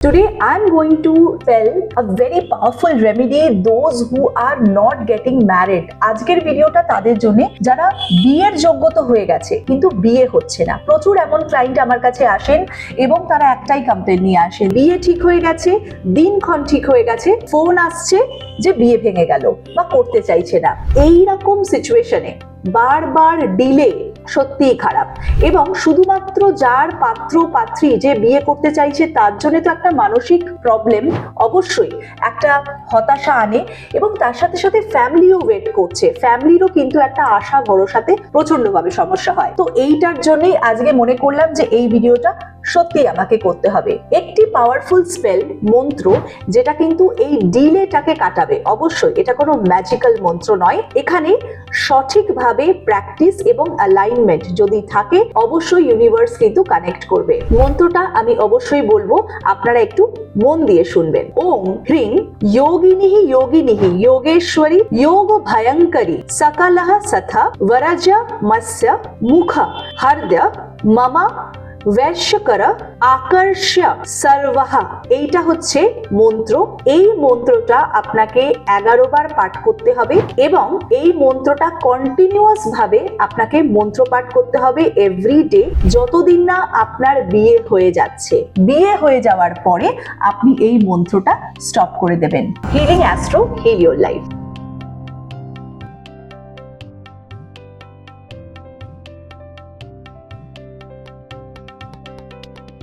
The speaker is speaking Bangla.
Today, I'm going to tell a very powerful remedy those who are not getting married. আজকের ভিডিওটা তাদের জন্য যারা বিয়ের যোগ্যত হয়ে গেছে কিন্তু বিয়ে হচ্ছে না প্রচুর এমন ক্লায়েন্ট আমার কাছে আসেন এবং তারা একটাই কমপ্লেন নিয়ে আসেন বিয়ে ঠিক হয়ে গেছে দিনক্ষণ ঠিক হয়ে গেছে ফোন আসছে যে বিয়ে ভেঙে গেল বা করতে চাইছে না এই রকম সিচুয়েশনে বারবার ডিলে সত্যিই খারাপ। এবং শুধুমাত্র যার পাত্র পাত্রী যে বিয়ে করতে চাইছে, তার জন্য তো একটা মানসিক প্রবলেম অবশ্যই। একটা হতাশা আনে এবং তার সাথে সাথে ফ্যামিলিও ওয়েট করছে। ফ্যামিলিরও কিন্তু একটা আশা ভরসাতে প্রচন্ডভাবে সমস্যা হয়। তো এইটার জন্যই আজকে মনে করলাম যে এই ভিডিওটা সত্যি আমাকে করতে হবে। একটি পাওয়ারফুল স্পেল মন্ত্র, যেটা কিন্তু এই ডিলেটাকে কাটাবে। অবশ্যই এটা কোনো ম্যাজিক্যাল মন্ত্র নয়। এখানে সঠিকভাবে প্র্যাকটিস এবং অ্যালাইনমেন্ট যদি থাকে, অবশ্যই ইউনিভার্স কিন্তু কানেক্ট করবে। মন্ত্রটা আমি অবশ্যই বলব, আপনারা একটু মন দিয়ে শুনবেন। ওম হ্রিং যোগিনীহি যোগিনীহি যোগেশ্বরী যোগ ভয়ঙ্করী সকালহ সথা বরজ মৎস্য মুখ হর্দ মামা বৈশ্যকর আকর্ষ্য সর্বহা এইটা হচ্ছে মন্ত্র। এই মন্ত্রটা আপনাকে এগারো বার পাঠ করতে হবে এবং এই মন্ত্রটা কন্টিনিউয়াস ভাবে আপনাকে মন্ত্র পাঠ করতে হবে এভরি ডে যতদিন না আপনার বিয়ে হয়ে যাচ্ছে। বিয়ে হয়ে যাওয়ার পরে আপনি এই মন্ত্রটা স্টপ করে দেবেন। Healing astro heal your life